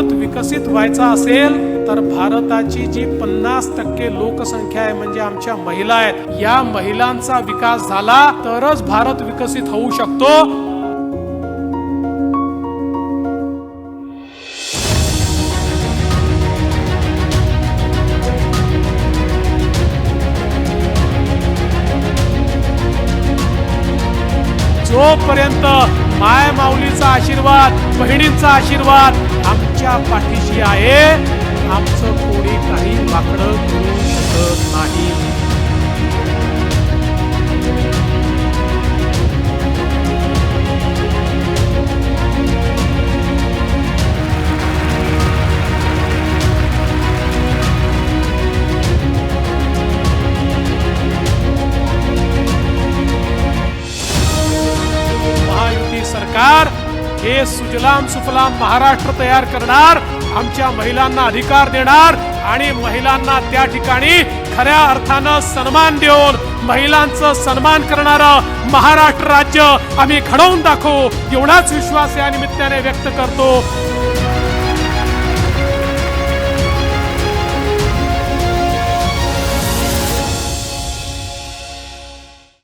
विकसित व्हायचा असेल तर भारताची जी पन्नास टक्के लोकसंख्या आहे म्हणजे आमच्या महिला आहेत या महिलांचा विकास झाला तरच भारत विकसित होऊ शकतो. जोपर्यंत माय माऊलीचा आशीर्वाद बहिणींचा आशीर्वाद आमच्या पाठीशी आहे. आमचं कोणी काही वाकडं करू शकत नाही. सरकार हे सुजलाम सुफलाम महाराष्ट्र तयार करणार आमच्या महिलांना अधिकार देणार आणि महिलांना त्या ठिकाणी खऱ्या अर्थानं सन्मान देऊन महिलांचं सन्मान करणारं महाराष्ट्र राज्य आम्ही घडवून दाखवू. एवढाच विश्वास या निमित्ताने व्यक्त करतो.